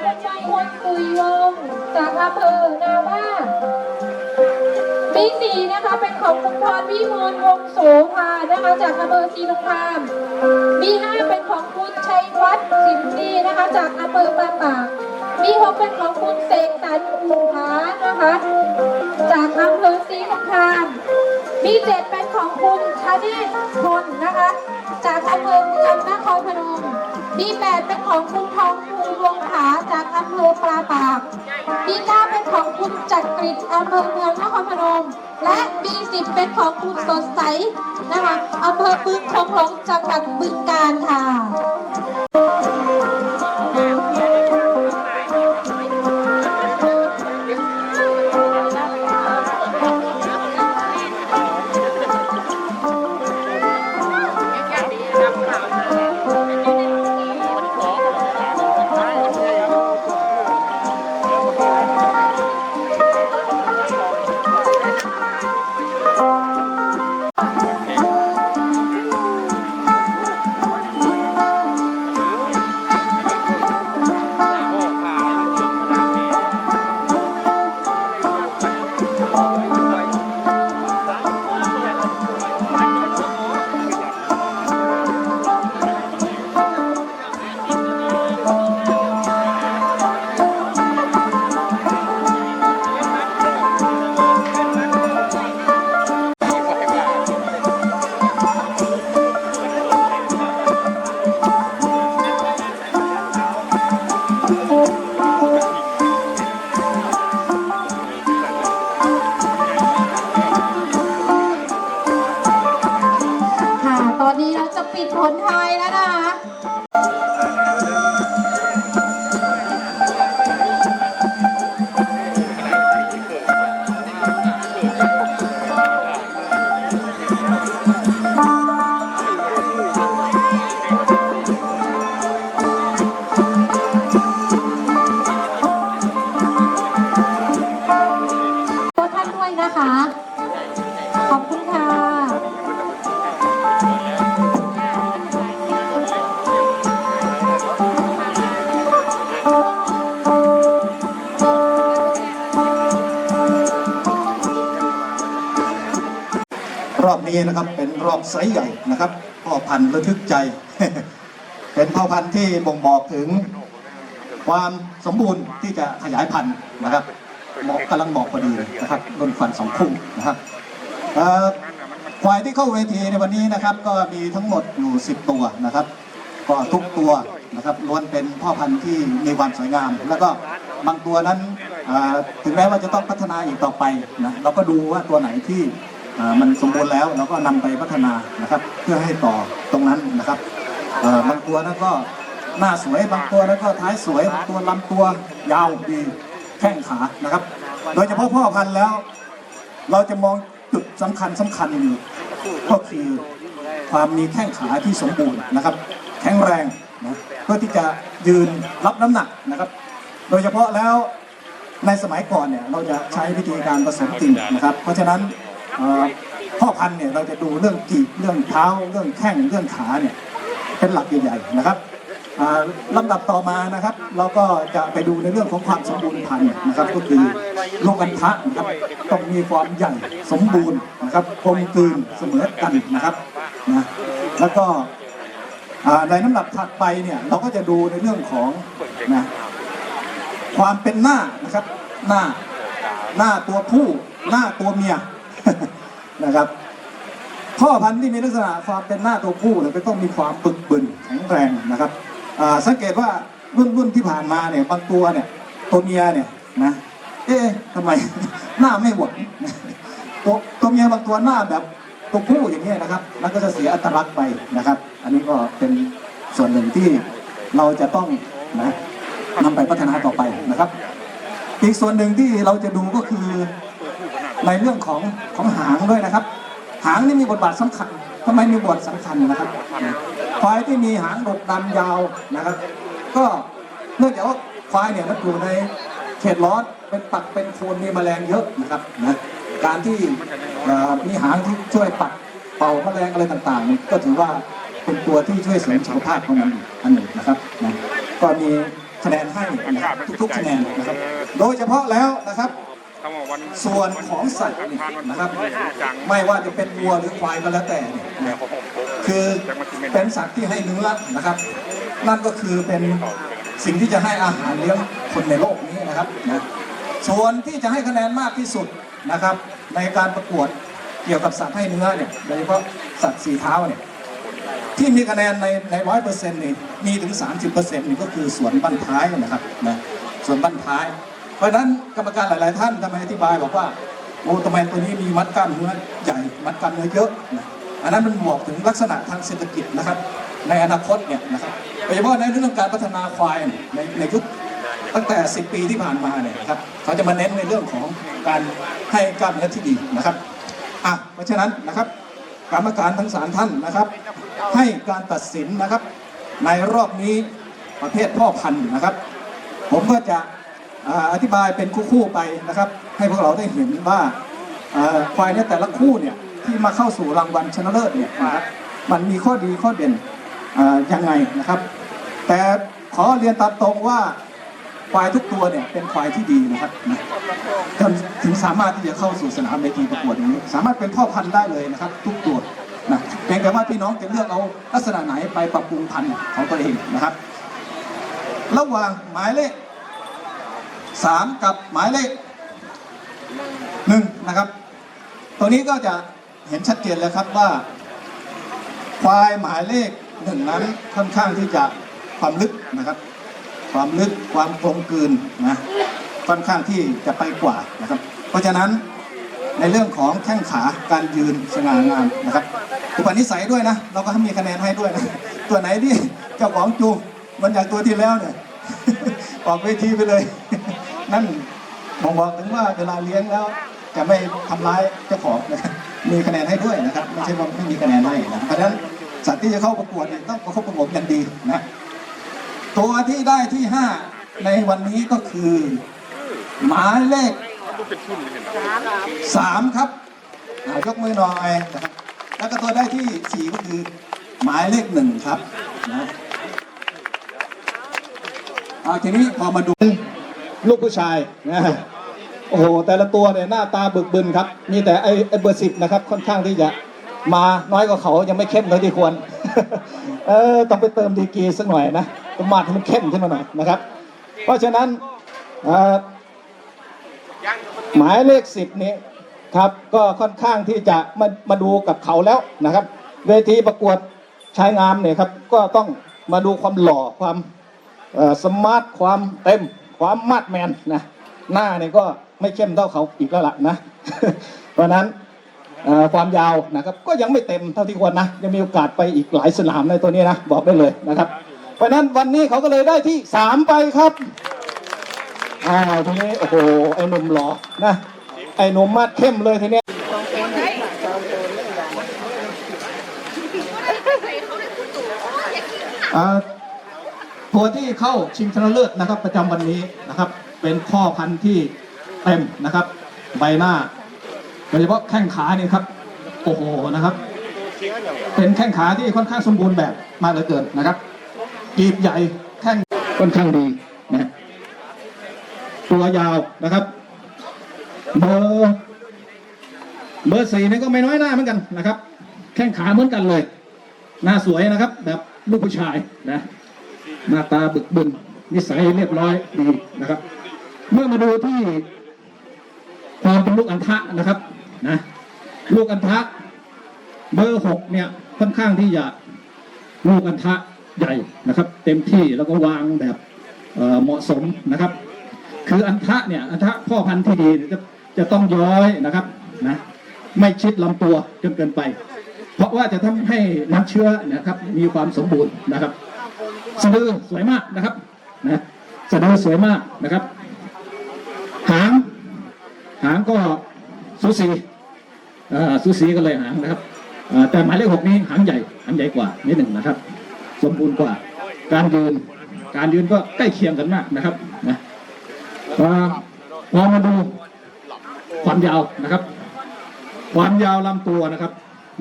คุณชัยวนกุยวงจากอำเภอนาว่ามีสี่นะคะเป็นของคุณพรวิมลวงศ์โสภานะคะจากอำเภอศรีสงครามมีห้าเป็นของคุณชัยวัฒน์สินดีนะคะจากอำเภอปราปากมีหกเป็นของคุณเสกสรรอู่ผานะคะจากอำเภอศรีสงครามมีเจ็ดเป็นของคุณชาเนตพลนะคะจากอำเภอเมืองนครพนมมีแปดเป็นของคุณทองภูวง ผาจากอำเภอปลาปากมีเก้าเป็นของคุณจักริดอำเภอเมืองนครพนม และมีสิบเป็นของคุณสดใสนะคะอำเภอบึงคงหลงจังหวัดบึงกาฬค่ะ แล้วนะคะตัวท่านด้วยนะคะขอบคุณค่ะ นี้นะครับเป็นรอบไซส์ใหญ่นะครับพ่อพันธุ์ระทึกใจ เป็นพ่อพันธุ์ที่บ่งบอกถึงความสมบูรณ์ที่จะขยายพันธุ์นะครับเหมาะกำลังเหมาะพอดีนะครับรุ่นฟันสองคู่นะครับควายที่เข้าเวทีในวันนี้นะครับ ก็มีทั้งหมดอยู่ 10 ตัวนะครับ ก็ทุกตัวนะครับล้วนเป็นพ่อพันธุ์ที่มีความสวยงาม แล้วก็บางตัวนั้นถึงแม้ว่าจะต้องพัฒนาอีกต่อไปนะเราก็ดูว่าตัวไหนที่ มันสมบูรณ์แล้วเราก็นำไปพัฒนานะครับ เพื่อให้ต่อตรงนั้นนะครับบางตัวนั้นก็หน้าสวยบางตัวนั้นก็ท้ายสวยบางตัวลำตัวยาวดีแข้งขานะครับ โดยเฉพาะพ่อพันธุ์แล้ว เราจะมองจุดสำคัญสำคัญอยู่ก็คือความมีแข้งขาที่สมบูรณ์นะครับ แข็งแรงนะเพื่อที่จะยืนรับน้ำหนักนะครับ โดยเฉพาะแล้วในสมัยก่อนเนี่ยเราจะใช้วิธีการผสมติ่งนะครับ เพราะฉะนั้น พ่อพันธุ์เนี่ยเราจะดูเรื่องกีบเรื่องเท้า เรื่องแข้งเรื่องขาเนี่ยเป็นหลักใหญ่ๆนะครับอ่าลำดับต่อมานะครับ เราก็จะไปดูในเรื่องของความสมบูรณ์พันธุ์นะครับ ก็คือลูกอันทะนะครับต้องมีความใหญ่สมบูรณ์นะครับกลมกลืนเสมอกันนะครับนะแล้วก็อ่าในน้ำหนักถัดไปเนี่ยเราก็จะดูในเรื่องของนะความเป็นหน้านะครับ หน้าหน้าตัวผู้หน้าตัวเมีย นะครับพ่อพันธุ์ที่มีลักษณะความเป็นหน้าตัวผู้เนี่ยต้องมีความปึกบึนแข็งแรงนะครับสังเกตว่ารุ่นรุ่นที่ผ่านมาเนี่ยบางตัวเนี่ยตัวเมียเนี่ยนะเอ๊ะทำไมหน้าไม่หวดตัวตัวเมียบางตัวหน้าแบบตัวผู้อย่างนี้ยนะครับ แล้วก็จะเสียอัตลักษณ์ไปนะครับ อันนี้ก็เป็นส่วนหนึ่งที่เราจะต้องนะนำไปพัฒนาต่อไปนะครับ อีกส่วนหนึ่งที่เราจะดูก็คือ ในเรื่องของของหางด้วยนะครับ หางนี่มีบทบาทสำคัญทำไมมีบทสำคัญนะครับควายที่มีหางดกดำยาวนะครับ ก็เนื่องจากว่าควายเนี่ยมันอยู่ในเขตร้อนเป็นปักเป็นโคนมีแมลงเยอะนะครับนะการที่มีหางที่ช่วยปัดเป่าแมลงอะไรต่างๆ ก็ถือว่าเป็นตัวที่ช่วยเสริมสุขภาพของมันอีกอันหนึ่งนะครับนะก็มีคะแนนให้ทุกๆคะแนนนะครับ โดยเฉพาะแล้วนะครับ ส่วนของสัตว์เนี่ยนะครับไม่ว่าจะเป็นวัวหรือควายก็แล้วแต่เนี่ยนะคือเป็นสัตว์ที่ให้เนื้อนะครับ นั่นก็คือเป็นสิ่งที่จะให้อาหารเลี้ยงคนในโลกนี้นะครับนะส่วนที่จะให้คะแนนมากที่สุดนะครับ ในการประกวดเกี่ยวกับสัตว์ให้เนื้อเนี่ยโดยเฉพาะสัตว์สีเท้าเนี่ยที่มีคะแนนในในร้อยเปอร์เซ็นต์นี่มีถึง 30เปอร์เซ็นต์นี่ก็คือสวนบั้นท้ายนะครับนะสวนบั้นท้าย เพราะนั้นกรรมการหลาย ๆ ท่านทำไมอธิบายบอกว่าโอ้ทำไมตัวนี้มีมัดกล้ามเนื้อใหญ่มัดกล้ามเนื้อเยอะนะอันนั้นมันบอกถึงลักษณะทางเศรษฐกิจนะครับ ในอนาคตเนี่ยนะครับโดยเฉพาะในเรื่องการพัฒนาควายในในยุคตั้งแต่ 10 ปีที่ผ่านมาเนี่ยนะครับเขาจะมาเน้นในเรื่องของการให้กล้ามเนื้อที่ดีนะครับอะเพราะฉะนั้นนะครับกรรมการทั้งสามท่านนะครับ ให้การตัดสินนะครับ ในรอบนี้ประเภทพ่อพันธุ์นะครับ ผมก็จะ อธิบายเป็นคู่ๆไปนะครับ ให้พวกเราได้เห็นว่าควายเนี่ยแต่ละคู่เนี่ยที่มาเข้าสู่รางวัลชนะเลิศเนี่ยนะครับมันมีข้อดีข้อเด่นยังไงนะครับ แต่ขอเรียนตามตรงว่าควายทุกตัวเนี่ยเป็นควายที่ดีนะครับจนถึงสามารถที่จะเข้าสู่สนามเวทีประกวดอย่างนี้ สามารถเป็นพ่อพันธุ์ได้เลยนะครับ ทุกตัวนะเพียงแต่ว่าพี่น้องจะเลือกเอาลักษณะไหนไปปรับปรุงพันธุ์ของตัวเองนะครับ ระหว่างหมายเลข สามกับหมายเลขหนึ่งนะครับตัวนี้ก็จะเห็นชัดเจนแล้วครับว่า ควายหมายเลขหนึ่งนั้นค่อนข้างที่จะความลึกนะครับ ความลึกความกลมกลืนนะค่อนข้างที่จะไปกว่านะครับ เพราะฉะนั้นในเรื่องของแข้งขาการยืนสง่างามนะครับอุปนิสัยด้วยนะ เราก็ให้มีคะแนนให้ด้วยนะ ตัวไหนที่เจ้าของจูงมันอย่างตัวที่แล้วเนี่ยออกเวทีไปเลย นั่นบ่งบอกถึงว่าเวลาเลี้ยงแล้ว จะไม่ทำร้ายเจ้าของนะมีคะแนนให้ด้วยนะครับไม่ใช่ว่าไม่มีคะแนนให้นะเพราะฉะนั้นสัตว์ที่จะเข้าประกวดเนี่ยต้องประคบประหงมอย่างดีนะตัวที่ได้ที่ห้าในวันนี้ก็คือ หมายเลขสามครับยกมือหน่อยนะครับแล้วก็ตัวได้ที่สี่ก็คือ หมายเลขหนึ่งครับนะทีนี้พอมาดู ลูกผู้ชายนะโอ้โหแต่ละตัวเนี่ยหน้าตาบึกบึนครับมีแต่ไอ้ไอ้เบอร์สิบนะครับค่อนข้างที่จะมาน้อยกว่าเขายังไม่เข้มเท่าที่ควร เออต้องไปเติมดีกีสักหน่อยนะต้องมาให้มันเข้มขึ้นมาหน่อยนะครับ เพราะฉะนั้นหมายเลขสิบนี้ครับก็ค่อนข้างที่จะมามาดูกับเขาแล้วนะครับ เวทีประกวดชายงามเนี่ยครับก็ต้องมาดูความหล่อความสมาร์ทความเต็ม ความมาดแมนนะหน้าเนี่ยก็ไม่เข้มเท่าเขาอีกแล้วล่ะนะ เพราะฉะนั้นเอ่อความยาวนะครับก็ยังไม่เต็มเท่าที่ควรนะ ยังมีโอกาสไปอีกหลายสนามในตัวนี้นะ บอกได้เลยนะครับ เพราะฉะนั้นวันนี้เขาก็เลยได้ที่สามไปครับอ่าทีนี้โอ้โหไอ้หนุ่มหล่อนะไอ้หนุ่มมาดเข้มเลยทีนี้อ่า ตัวที่เข้าชิงชนะเลิศนะครับ ประจำวันนี้นะครับ เป็นพ่อพันธุ์ที่เต็มนะครับ ใบหน้าโดยเฉพาะแข้งขาเนี่ยครับโอ้โหนะครับ เป็นแข้งขาที่ค่อนข้างสมบูรณ์แบบมากเหลือเกินนะครับกีบใหญ่แข้งค่อนข้างดีนะตัวยาวนะครับเบอร์เบอร์สี่นี่ก็ไม่น้อยหน้าเหมือนกันนะครับ แข้งขาเหมือนกันเลย หน้าสวยนะครับแบบลูกผู้ชายนะ หน้าตาบึกบึนนิสัยเรียบร้อยดีนะครับ เมื่อมาดูที่ความเป็นลูกอันทะนะครับนะลูกอันทะเบอร์หกเนี่ยค่อนข้างที่จะลูกอันทะใหญ่นะครับ เต็มที่แล้วก็วางแบบเเหมาะสมนะครับ คืออันทะเนี่ยอันทะพ่อพันธุ์ที่ดีจะจะต้องย้อยนะครับนะไม่ชิดลำตัวจนเกินไป เพราะว่าจะทำให้น้ำเชื้อนะครับมีความสมบูรณ์นะครับ สะดือสวยมากนะครับนะสะดือสวยมากนะครับ หาง หางก็สูสีเอ่อสูสีกันเลยหางนะครับแต่หมายเลขหกนี้หางใหญ่หางใหญ่กว่านิดหนึ่งนะครับ สมบูรณ์กว่า การยืน การยืนก็ใกล้เคียงกันมากนะครับนะพอพอมาดูความยาวนะครับ ความยาวลำตัวนะครับ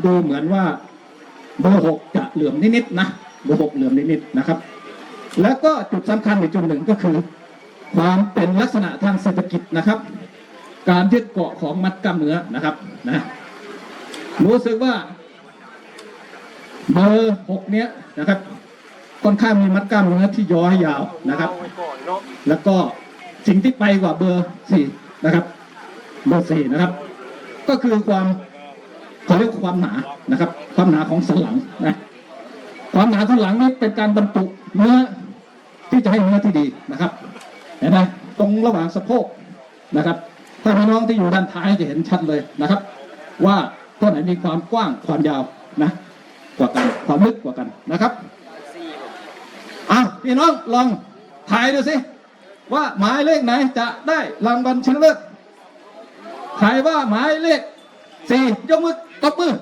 ดูเหมือนว่าเบอร์หกจะเหลื่อมนิดๆนะ เบอร์หกเหลื่อมนิดๆนะครับ แล้วก็จุดสำคัญอีกจุดหนึ่งก็คือ ความเป็นลักษณะทางเศรษฐกิจนะครับ การยึดเกาะของมัดกล้ามเนื้อนะครับนะรู้สึกว่าเบอร์หกเนี้ยนะครับค่อนข้างมีมัดกล้ามเนื้อที่ย้อยยาวนะครับ แล้วก็สิ่งที่ไปกว่าเบอร์สี่นะครับ เบอร์สี่นะครับ ก็คือความเขาเรียกความหนานะครับ ความหนาของสันหลังนะ ความหนาสันหลังนี่เป็นการบรรจุเนื้อที่จะให้เนื้อที่ดีนะครับ เห็นไหมตรงระหว่างสะโพกนะครับ ถ้าพี่น้องที่อยู่ด้านท้ายจะเห็นชัดเลยนะครับ ว่าตัวไหนมีความกว้างความยาวนะกว่ากันความลึกกว่ากันนะครับอะพี่น้องลองถ่ายดูสิว่าหมายเลขไหนจะได้รางวัลชนะเลิศใครว่าหมายเลขสี่ยกมือตบมือ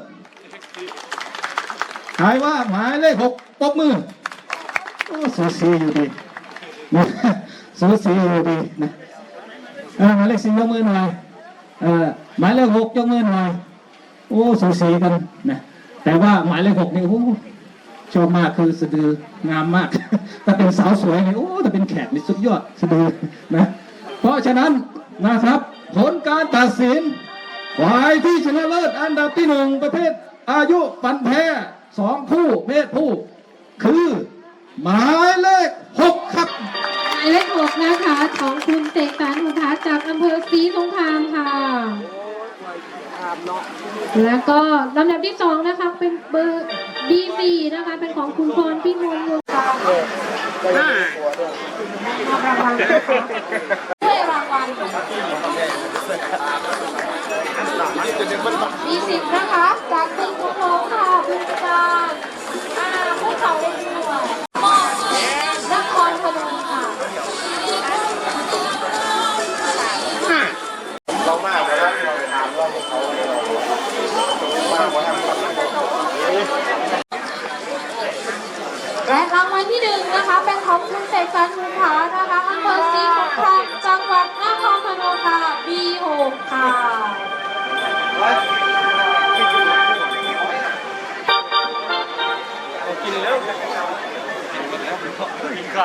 ใครว่าหมายเลขหกตบมือโอ้สูสีอยู่ดีสูสีอยู่ดีนะหมายเลขสี่ยกมือหน่อยหมายเลขหกยกมือหน่อยโอ้สูสีกันนะแต่ว่าหมายเลขหกนี่โอ้ชอบมากคือสะดืองามมาก ถ้าเป็นสาวสวยนี่โอ้ถ้าเป็นแขกนี่สุดยอดสะดือนะ เพราะฉะนั้นนะครับ ผลการตัดสินฝ่ายที่ชนะเลิศอันดับที่หนึ่งประเภทอายุปันแพ้ สองคู่เพศผู้ คือหมายเลขหกครับหมายเลขหกนะคะ ของคุณเสกสรรหุทัศน์จากอำเภอศรีสงครามค่ะ แล้วก็ลำดับที่สองนะคะ เป็นเบอร์ B4 นะคะ เป็นของคุณพรพิมลวงศ์ค่ะรางวัลด้วยรางวัลมีสิบ พ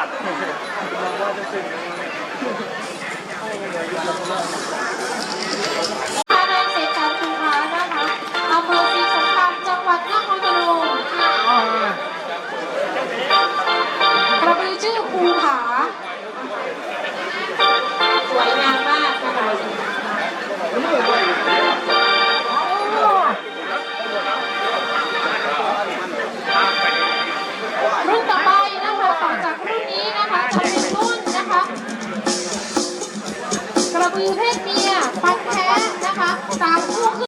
านายเสกสรรหุนผานะคะอำเภอศรีสงครามจังหวัดนครพนมก ก